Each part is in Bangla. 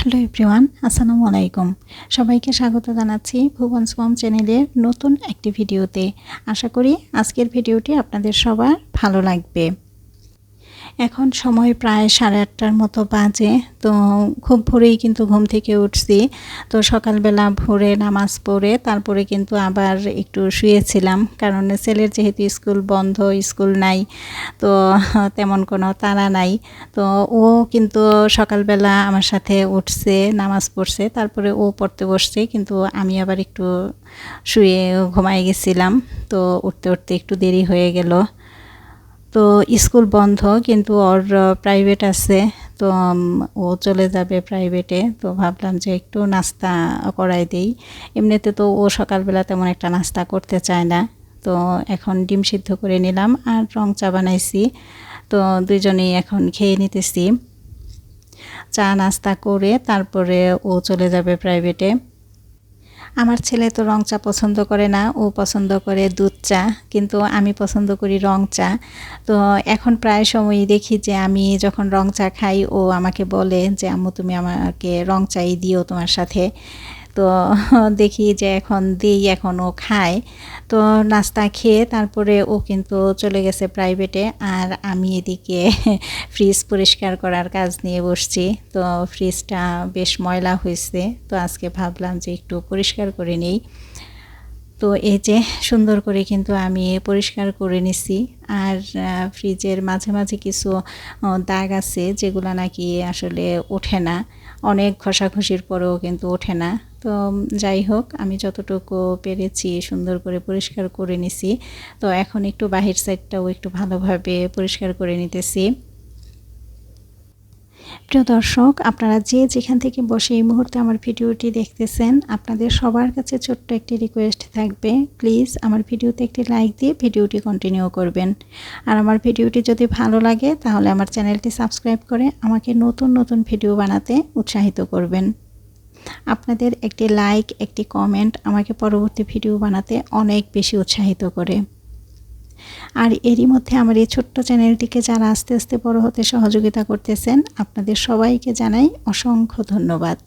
হ্যালো এভরিওয়ান, আসসালামু আলাইকুম। সবাইকে স্বাগত জানাচ্ছি ভুবন সোম চ্যানেলের নতুন একটি ভিডিওতে। আশা করি আজকের ভিডিওটি আপনাদের সবার ভালো লাগবে। এখন সময় প্রায় সাড়ে আটটার মতো বাজে, তো খুব ভোরেই কিন্তু ঘুম থেকে উঠছি। তো সকালবেলা ভোরে নামাজ পড়ে, তারপরে কিন্তু আবার একটু শুয়েছিলাম, কারণ ছেলের যেহেতু স্কুল বন্ধ, স্কুল নাই, তো তেমন কোনো তাড়া নাই। তো ও কিন্তু সকালবেলা আমার সাথে উঠছে, নামাজ পড়ছে, তারপরে ও পড়তে বসছে, কিন্তু আমি আবার একটু শুয়ে ঘুমাই গেছিলাম, তো উঠতে উঠতে একটু দেরি হয়ে গেল। তো স্কুল বন্ধ, কিন্তু ওর প্রাইভেট আছে। তো ও চলে যাবে প্রাইভেটে তো ভাবলাম যে একটু নাস্তা করাই দেই। এমনিতে তো ও সকালবেলা তেমন একটা নাস্তা করতে চায় না। তো এখন ডিম সিদ্ধ করে নিলাম আর রং চা বানাইছি। তো দুজনেই এখন খেয়ে নিতেছি। চা নাস্তা করে তারপরে ও চলে যাবে প্রাইভেটে আমার ছেলে তো রং চা পছন্দ করে না, ও পছন্দ করে দুধ চা, কিন্তু আমি পছন্দ করি রং চা। তো এখন প্রায় সময়ই দেখি যে আমি যখন রং চা খাই, ও আমাকে বলে যে, আম্মু, তুমি আমাকে রং চাই দিও তোমার সাথে। তো দেখি যে এখন দিই, এখন ও খায়। তো নাস্তা খেয়ে তারপরে ও কিন্তু চলে গেছে প্রাইভেটে আর আমি এদিকে ফ্রিজ পরিষ্কার করার কাজ নিয়ে বসছি। তো ফ্রিজটা বেশ ময়লা হয়েছে, তো আজকে ভাবলাম যে একটু পরিষ্কার করে নিই। তো এই যে সুন্দর করে কিন্তু আমি পরিষ্কার করে নিছি আর ফ্রিজের মাঝে মাঝে কিছু দাগ আছে যেগুলো নাকি আসলে ওঠে না। অনেক ঘষাঘষির পরেও কিন্তু ওঠে না। তো যাই হোক, আমি যতটুকু পেরেছি সুন্দর করে পরিষ্কার করে নিছি। তো, এখন একটু বাহির সাইডটাও একটু ভালোভাবে পরিষ্কার করে নিতেছি। প্রিয় দর্শক, আপনারা যে যেখান থেকে বসে এই মুহূর্তে আমার ভিডিওটি দেখতেছেন, আপনাদের সবার কাছে ছোট্ট একটি রিকোয়েস্ট থাকবে। প্লিজ আমার ভিডিওতে একটি লাইক দিয়ে ভিডিওটি কন্টিনিউ করবেন। আর আমার ভিডিওটি যদি ভালো লাগে, তাহলে আমার চ্যানেলটি সাবস্ক্রাইব করে আমাকে নতুন নতুন ভিডিও বানাতে উৎসাহিত করবেন। আপনাদের একটি লাইক একটি কমেন্ট আমাকে পরবর্তী ভিডিও বানাতে অনেক বেশি উৎসাহিত করে। আর এরই মধ্যে আমার এই ছোট্ট চ্যানেলটিকে যারা আস্তে আস্তে বড় হতে সহযোগিতা করতেছেন, আপনাদের সবাইকে জানাই অসংখ্য ধন্যবাদ।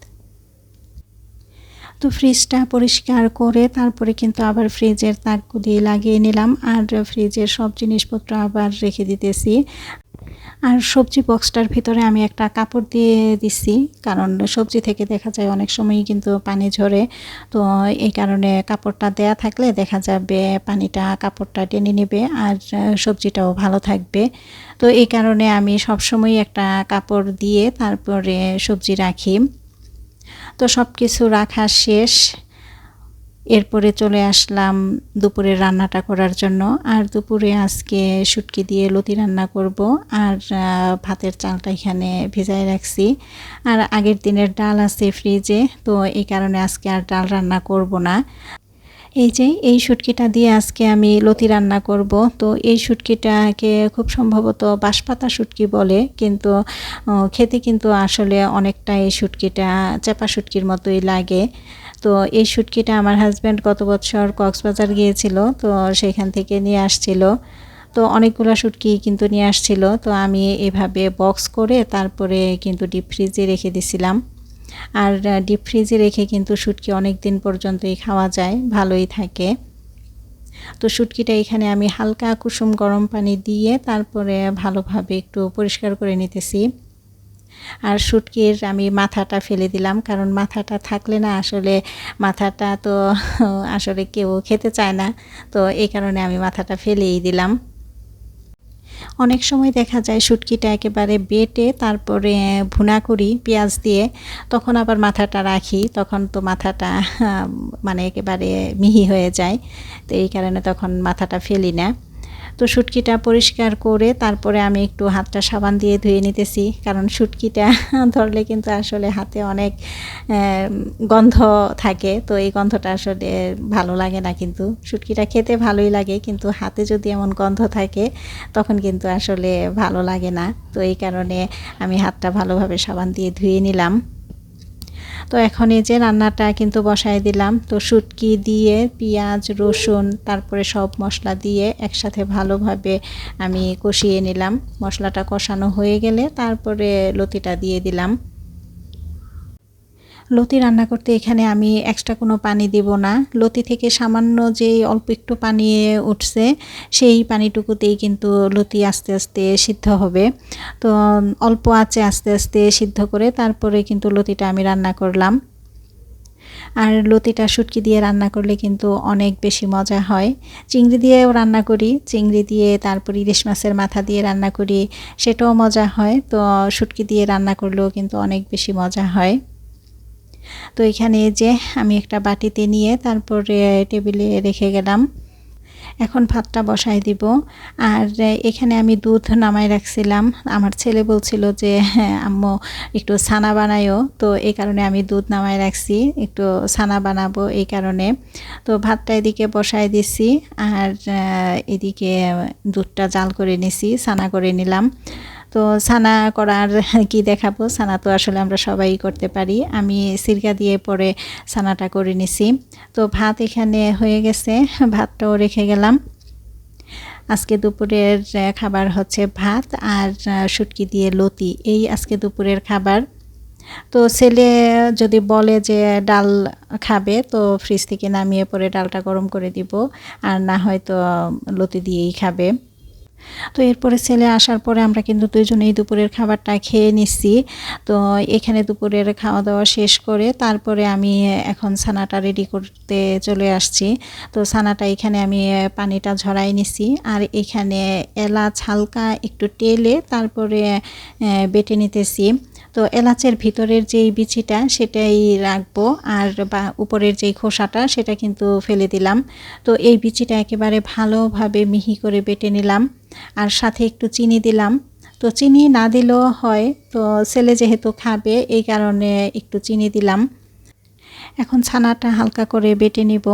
তো ফ্রিজটা পরিষ্কার করে তারপরে কিন্তু আবার ফ্রিজের তাকগুলি লাগিয়ে নিলাম, আর ফ্রিজের সব জিনিসপত্র আবার রেখে দিতেছি। আর সবজি বক্সটার ভিতরে আমি একটা কাপড় দিয়ে দিচ্ছি কারণ সবজি থেকে দেখা যায় অনেক সময়ই কিন্তু পানি ঝরে। তো এই কারণে কাপড়টা দেয়া থাকলে দেখা যাবে পানিটা কাপড়টা টেনে নেবে আর সবজিটাও ভালো থাকবে। তো এই কারণে আমি সবসময় একটা কাপড় দিয়ে তারপরে সবজি রাখি। তো সব কিছু রাখা শেষ। এরপরে চলে আসলাম দুপুরে রান্নাটা করার জন্য। আর দুপুরে আজকে শুটকি দিয়ে লতি রান্না করব। আর ভাতের চালটা এখানে ভিজাই রাখছি। আর আগের দিনের ডাল আছে ফ্রিজে, তো এই কারণে আজকে আর ডাল রান্না করব না। এই যে, এই শুটকিটা দিয়ে আজকে আমি লতি রান্না করব। তো এই শুটকিটাকে খুব সম্ভবত বাঁশপাতা শুটকি বলে, কিন্তু খেতে কিন্তু আসলে অনেকটা এই শুটকিটা চাপা শুটকির মতোই লাগে। তো এই শুটকিটা আমার হাজব্যান্ড গত বছর কক্সবাজার গিয়েছিল, তো সেখান থেকে নিয়ে আসছিল। তো অনেকগুলো শুটকি কিন্তু নিয়ে আসছিল, তো আমি এভাবে বক্স করে তারপরে কিন্তু ডিপ ফ্রিজে রেখে দিছিলাম। আর ডিপ ফ্রিজে রেখে কিন্তু শুটকি অনেক দিন পর্যন্তই খাওয়া যায়, ভালোই থাকে। তো শুটকিটা এখানে আমি হালকা কুসুম গরম পানি দিয়ে তারপরে ভালোভাবে একটু পরিষ্কার করে নিতেছি। আর শুটকির আমি মাথাটা ফেলে দিলাম, কারণ মাথাটা থাকলে না আসলে মাথাটা তো আসলে কেউ খেতে চায় না। তো এই কারণে আমি মাথাটা ফেলেই দিলাম। অনেক সময় দেখা যায় শুটকিটা একেবারে বেটে তারপরে ভুনা করি পেঁয়াজ দিয়ে, তখন আবার মাথাটা রাখি, তখন তো মাথাটা মানে একেবারে মিহি হয়ে যায়, তো এই কারণে তখন মাথাটা ফেলি না। তো শুটকিটা পরিষ্কার করে তারপরে আমি একটু হাতটা সাবান দিয়ে ধুয়ে নিতেছি। কারণ শুটকিটা ধরলে কিন্তু আসলে হাতে অনেক গন্ধ থাকে। তো এই গন্ধটা আসলে ভালো লাগে না কিন্তু। শুটকিটা খেতে ভালোই লাগে কিন্তু হাতে যদি এমন গন্ধ থাকে, তখন কিন্তু আসলে ভালো লাগে না। তো এই কারণে আমি হাতটা ভালোভাবে সাবান দিয়ে ধুয়ে নিলাম। তো এখন এই যে রান্নাটা কিন্তু বসাই দিলাম। তো শুটকি দিয়ে, পেঁয়াজ, রসুন, তারপরে সব মশলা দিয়ে একসাথে ভালোভাবে আমি কষিয়ে নিলাম। মশলাটা কষানো হয়ে গেলে তারপরে লতিটা দিয়ে দিলাম। লতি রান্না করতে এখানে আমি এক্সট্রা কোনো পানি দেব না। লতি থেকে সামান্য যে অল্প একটু পানি উঠছে, সেই পানিটুকুতেই কিন্তু লতি আস্তে আস্তে সিদ্ধ হবে। তো, অল্প আছে আস্তে আস্তে সিদ্ধ করে তারপরে কিন্তু লতিটা আমি রান্না করলাম। আর লতিটা শুটকি দিয়ে রান্না করলে কিন্তু অনেক বেশি মজা হয়। চিংড়ি দিয়েও রান্না করি, চিংড়ি দিয়ে তারপর ইলিশ মাছের মাথা দিয়ে রান্না করি, সেটাও মজা হয়। তো, শুটকি দিয়ে রান্না করলেও কিন্তু অনেক বেশি মজা হয়। তো এখানে যে আমি একটা বাটিতে নিয়ে তারপরে টেবিলে রেখে গেলাম। এখন ভাতটা বসাই দিব। আর এখানে আমি দুধ নামাই রাখছিলাম। আমার ছেলে বলছিল যে হ্যাঁ আম্মু, একটু ছানা বানায়ও। তো এই কারণে আমি দুধ নামাই রাখছি। একটু ছানা বানাবো এই কারণে। তো ভাতটা এদিকে বসাই দিছি। আর এদিকে দুধটা জাল করে নিছি, ছানা করে নিলাম। তো ছানা করার কি দেখাবো? ছানা তো আসলে আমরা সবাই করতে পারি। আমি সিরকা দিয়ে পরে ছানাটা করে নিছি। তো ভাত এখানে হয়ে গেছে। ভাতটাও রেখে গেলাম। আজকে দুপুরের খাবার হচ্ছে ভাত আর শুটকি দিয়ে লতি। এই আজকে দুপুরের খাবার। তো ছেলে যদি বলে যে ডাল খাবে, তো ফ্রিজ থেকে নামিয়ে পরে ডালটা গরম করে দিব। আর না হয়তো লতি দিয়েই খাবে। তো এরপরে ছেলে আসার পরে আমরা কিন্তু দুজনেই দুপুরের খাবারটা খেয়ে নিচ্ছি তো এখানে দুপুরের খাওয়া দাওয়া শেষ করে তারপরে আমি এখন ছানাটা রেডি করতে চলে আসছি। তো ছানাটা এখানে আমি পানিটা ঝরাই নিছি। আর এখানে এলাচ হালকা একটু টেলে তারপরে বেটে নিতেছি। তো এলাচের ভিতরের যেই বিচিটা সেটাই রাখব। আর বা, উপরের যেই খোসাটা সেটা কিন্তু ফেলে দিলাম। তো এই বিচিটা একেবারে ভালোভাবে মিহি করে বেটে নিলাম। আর সাথে একটু চিনি দিলাম। তো চিনি না দিলেও হয়, তো ছেলে যেহেতু খাবে, এই কারণে একটু চিনি দিলাম। এখন ছানাটা হালকা করে বেটে নিব।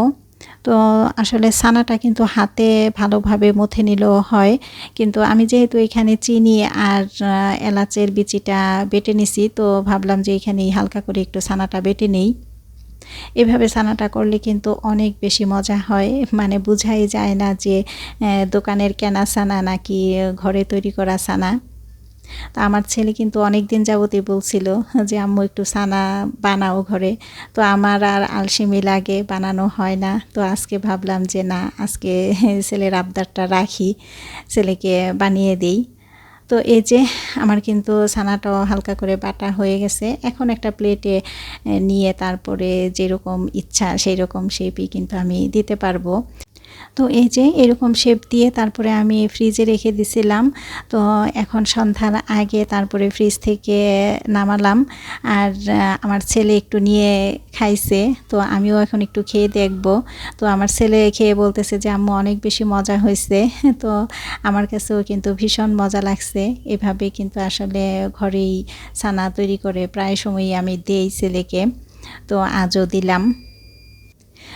তো আসলে ছানাটা কিন্তু হাতে ভালোভাবে মথে নিলেও হয়। কিন্তু আমি যেহেতু এখানে চিনি আর এলাচের বিচিটা বেটে নিছি, তো ভাবলাম যে এখানেই হালকা করে একটু ছানাটা বেটে নেই। এভাবে ছানাটা করলে কিন্তু অনেক বেশি মজা হয়। মানে বোঝাই যায় না যে দোকানের কেনা ছানা নাকি ঘরে তৈরি করা ছানা তা আমার ছেলে কিন্তু অনেক দিন যাবতই বলছিল যে, আম্মু, একটু সানা বানাও ঘরে। তো আমার আর আলসেমি লাগে, বানানো হয় না। তো আজকে ভাবলাম যে, না, আজকে ছেলের আবদারটা রাখি, ছেলেকে বানিয়ে দিই। তো এই যে আমার কিন্তু ছানাটাও হালকা করে বাটা হয়ে গেছে। এখন একটা প্লেটে নিয়ে তারপরে যেরকম ইচ্ছা সেই রকম শেপই কিন্তু আমি দিতে পারব। তো এই যে এরকম শেপ দিয়ে তারপরে আমি ফ্রিজে রেখে দিছিলাম। তো এখন সন্ধ্যার আগে তারপরে ফ্রিজ থেকে নামালাম। আর আমার ছেলে একটু নিয়ে খাইছে। তো আমিও এখন একটু খেয়ে দেখব। তো আমার ছেলে খেয়ে বলতেছে যে, আম্মু, অনেক বেশি মজা হয়েছে। তো আমার কাছেও কিন্তু ভীষণ মজা লাগছে। এভাবে কিন্তু আসলে ঘরেই ছানা তৈরি করে প্রায় সময়ই আমি দেই ছেলেকে। তো আজও দিলাম।